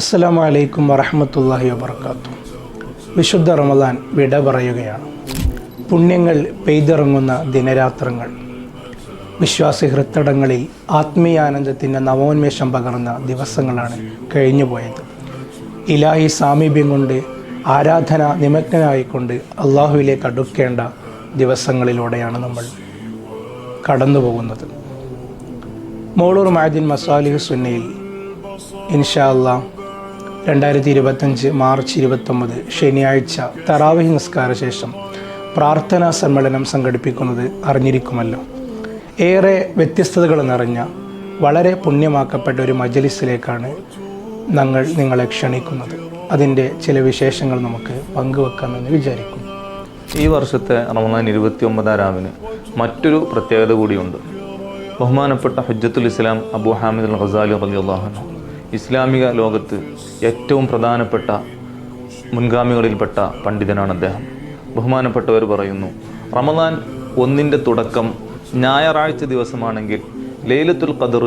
അസ്സലാമു വലൈക്കും വറഹമത്തല്ലാഹി വാത്തു വിശുദ്ധ റമദാൻ വിട പറയുകയാണ്. പുണ്യങ്ങൾ പെയ്തിറങ്ങുന്ന ദിനരാത്രങ്ങൾ. വിശ്വാസി ഹൃത്തടങ്ങളിൽ ആത്മീയാനന്ദത്തിന്റെ നവോന്മേഷം പകർന്ന ദിവസങ്ങളാണ് കഴിഞ്ഞുപോയത് ഇലാഹി സാമീപ്യം കൊണ്ട് ആരാധന നിമഗ്നനായിക്കൊണ്ട് അള്ളാഹുവിലേക്ക് അടുക്കേണ്ട ദിവസങ്ങളിലൂടെയാണ് നമ്മൾ കടന്നു പോകുന്നത്. മോളൂർ മാദിൻ മസാലിഹ് സുന്നയിൽ ഇൻഷാ അല്ലാ രണ്ടായിരത്തി ഇരുപത്തഞ്ച് മാർച്ച് ഇരുപത്തൊമ്പത് ശനിയാഴ്ച തറാവഹി നിസ്കാര ശേഷം പ്രാർത്ഥനാ സമ്മേളനം സംഘടിപ്പിക്കുന്നത് അറിഞ്ഞിരിക്കുമല്ലോ. ഏറെ വ്യത്യസ്തതകൾ നിറഞ്ഞ വളരെ പുണ്യമാക്കപ്പെട്ട ഒരു മജലിസിലേക്കാണ് ഞങ്ങൾ നിങ്ങളെ ക്ഷണിക്കുന്നത്. അതിന്റെ ചില വിശേഷങ്ങൾ നമുക്ക് പങ്കുവെക്കാമെന്ന് വിചാരിക്കുന്നു. ഈ വർഷത്തെ റമദാൻ ഇരുപത്തി ഒമ്പതാം രാവിന് മറ്റൊരു പ്രത്യേകത കൂടിയുണ്ട്. ബഹുമാനപ്പെട്ട ഹജ്ജത്തുൽ ഇസ്ലാം അബു ഹാമിദ് അൽ ഖസാലി റലിയുള്ളാഹു ഇസ്ലാമിക ലോകത്ത് ഏറ്റവും പ്രധാനപ്പെട്ട മുൻഗാമികളിൽപ്പെട്ട പണ്ഡിതനാണ് അദ്ദേഹം. ബഹുമാനപ്പെട്ടവർ പറയുന്നു റമദാൻ ഒന്നിന്റെ തുടക്കം ഞായറാഴ്ച ദിവസമാണെങ്കിൽ ലൈലത്തുൽ ഖദർ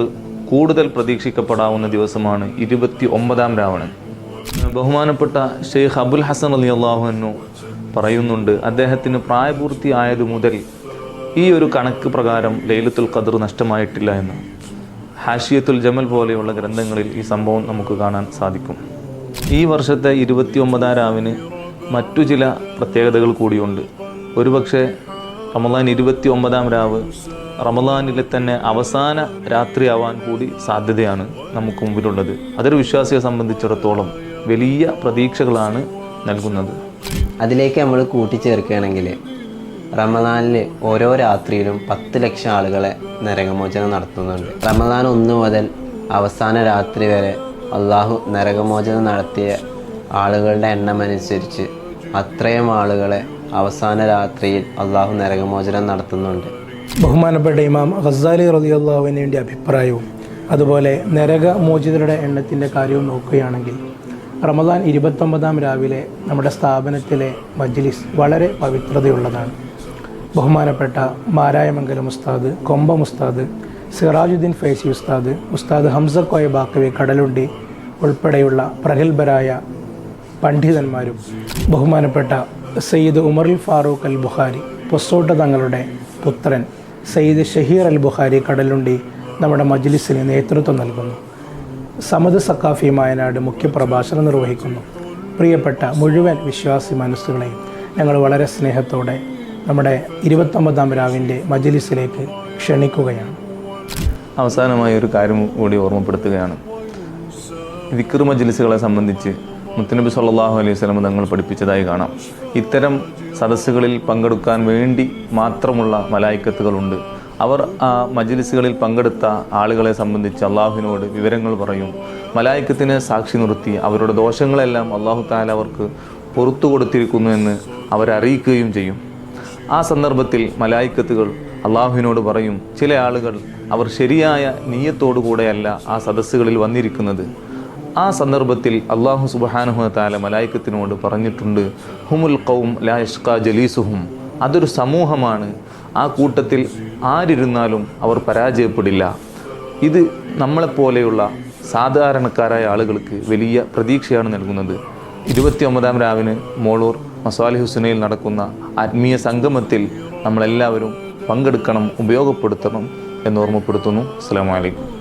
കൂടുതൽ പ്രതീക്ഷിക്കപ്പെടാവുന്ന ദിവസമാണ് ഇരുപത്തി ഒമ്പതാം രാവണൻ. ബഹുമാനപ്പെട്ട ഷെയ്ഖ് അബുൽ ഹസൻ അലി അള്ളാഹുനു പറയുന്നുണ്ട് അദ്ദേഹത്തിന് പ്രായപൂർത്തിയായതു മുതൽ ഈ ഒരു കണക്ക് പ്രകാരം ലൈലത്തുൽ ഖദർ നഷ്ടമായിട്ടില്ല എന്ന് ഹാഷിയത്തുൽ ജമൽ പോലെയുള്ള ഗ്രന്ഥങ്ങളിൽ ഈ സംഭവം നമുക്ക് കാണാൻ സാധിക്കും. ഈ വർഷത്തെ ഇരുപത്തി ഒമ്പതാം രാവിന് മറ്റു ചില പ്രത്യേകതകൾ കൂടിയുണ്ട്. ഒരുപക്ഷെ റമദാൻ ഇരുപത്തി ഒമ്പതാം രാവ് റമദാനിലെ തന്നെ അവസാന രാത്രിയാവാൻ കൂടി സാധ്യതയാണ് നമുക്ക് മുമ്പിലുള്ളത്. അതൊരു വിശ്വാസിയെ സംബന്ധിച്ചിടത്തോളം വലിയ പ്രതീക്ഷകളാണ് നൽകുന്നത്. അതിലേക്ക് നമ്മൾ കൂട്ടിച്ചേർക്കുകയാണെങ്കിൽ റമദാനിൽ ഓരോ രാത്രിയിലും പത്ത് ലക്ഷം ആളുകളെ നരകമോചനം നടത്തുന്നുണ്ട്. റമദാൻ ഒന്ന് മുതൽ അവസാന രാത്രി വരെ അള്ളാഹു നരകമോചനം നടത്തിയ ആളുകളുടെ എണ്ണം അനുസരിച്ച് അത്രയും ആളുകളെ അവസാന രാത്രിയിൽ അള്ളാഹു നരകമോചനം നടത്തുന്നുണ്ട്. ബഹുമാനപ്പെട്ട ഇമാം ഖസാലി റളിയല്ലാഹുവിന് അള്ളാഹുവിന്റെ അഭിപ്രായവും അതുപോലെ നരകമോചിതരുടെ എണ്ണത്തിന്റെ കാര്യവും നോക്കുകയാണെങ്കിൽ റമദാൻ ഇരുപത്തൊമ്പതാം രാവിലെ നമ്മുടെ സ്ഥാപനത്തിലെ മജ്ലിസ് വളരെ പവിത്രതയുള്ളതാണ്. ബഹുമാനപ്പെട്ട മാരായമംഗലം ഉസ്താദ് കൊമ്പം ഉസ്താദ് സിറാജുദ്ദീൻ ഫൈസി ഉസ്താദ് ഉസ്താദ് ഹംസ കോയ ബാക്കവി കടലുണ്ടി ഉൾപ്പെടെയുള്ള പ്രഗത്ഭരായ പണ്ഡിതന്മാരും ബഹുമാനപ്പെട്ട സയ്യിദ് ഉമറുൽ ഫാറൂഖ് അൽ ബുഖാരി പൊസോട്ട തങ്ങളുടെ പുത്രൻ സയ്യിദ് ഷഹീർ അൽ ബുഖാരി കടലുണ്ടി നമ്മുടെ മജ്ലിസിന് നേതൃത്വം നൽകുന്നു. സമദ് സക്കാഫി മായനാട് മുഖ്യപ്രഭാഷണം നിർവഹിക്കുന്നു. പ്രിയപ്പെട്ട മുഴുവൻ വിശ്വാസി മനസ്സുകളെയും ഞങ്ങൾ വളരെ സ്നേഹത്തോടെ നമ്മുടെ ഇരുപത്തൊമ്പതാം രാവിന്റെ മജലിസിലേക്ക് ക്ഷണിക്കുകയാണ്. അവസാനമായി ഒരു കാര്യം കൂടി ഓർമ്മപ്പെടുത്തുകയാണ്. വിക്ർ മജലിസുകളെ സംബന്ധിച്ച് മുത്തനബി സല്ലാഹു അലൈഹി സ്വലം തങ്ങൾ പഠിപ്പിച്ചതായി കാണാം. ഇത്തരം സദസ്സുകളിൽ പങ്കെടുക്കാൻ വേണ്ടി മാത്രമുള്ള മലായിക്കത്തുകളുണ്ട്. അവർ ആ മജ്ലിസുകളിൽ പങ്കെടുത്ത ആളുകളെ സംബന്ധിച്ച് അള്ളാഹുവിനോട് വിവരങ്ങൾ പറയും. മലായിക്കത്തിനെ സാക്ഷി നിർത്തി അവരുടെ ദോഷങ്ങളെല്ലാം അള്ളാഹു താല അവർക്ക് പുറത്തു കൊടുത്തിരിക്കുന്നു എന്ന് അവരറിയിക്കുകയും ചെയ്യും. ആ സന്ദർഭത്തിൽ മലായിക്കത്തുകൾ അള്ളാഹുവിനോട് പറയും ചില ആളുകൾ അവർ ശരിയായ നീയത്തോടു കൂടെയല്ല ആ സദസ്സുകളിൽ വന്നിരിക്കുന്നത്. ആ സന്ദർഭത്തിൽ അള്ളാഹു സുബാനുഹത്താല മലായിക്കത്തിനോട് പറഞ്ഞിട്ടുണ്ട് ഹുമുൽ കൗം ലാഷ്ക ജലീസുഹും. അതൊരു സമൂഹമാണ്. ആ കൂട്ടത്തിൽ ആരിരുന്നാലും അവർ പരാജയപ്പെടില്ല. ഇത് നമ്മളെപ്പോലെയുള്ള സാധാരണക്കാരായ ആളുകൾക്ക് വലിയ പ്രതീക്ഷയാണ് നൽകുന്നത്. ഇരുപത്തി ഒമ്പതാം രാവിന് മോളൂർ മസാലി ഹുസനയിൽ നടക്കുന്ന ആത്മീയ സംഗമത്തിൽ നമ്മളെല്ലാവരും പങ്കെടുക്കണം ഉപയോഗപ്പെടുത്തണം എന്ന് ഓർമ്മപ്പെടുത്തുന്നു. അസ്സാം വലൈക്കും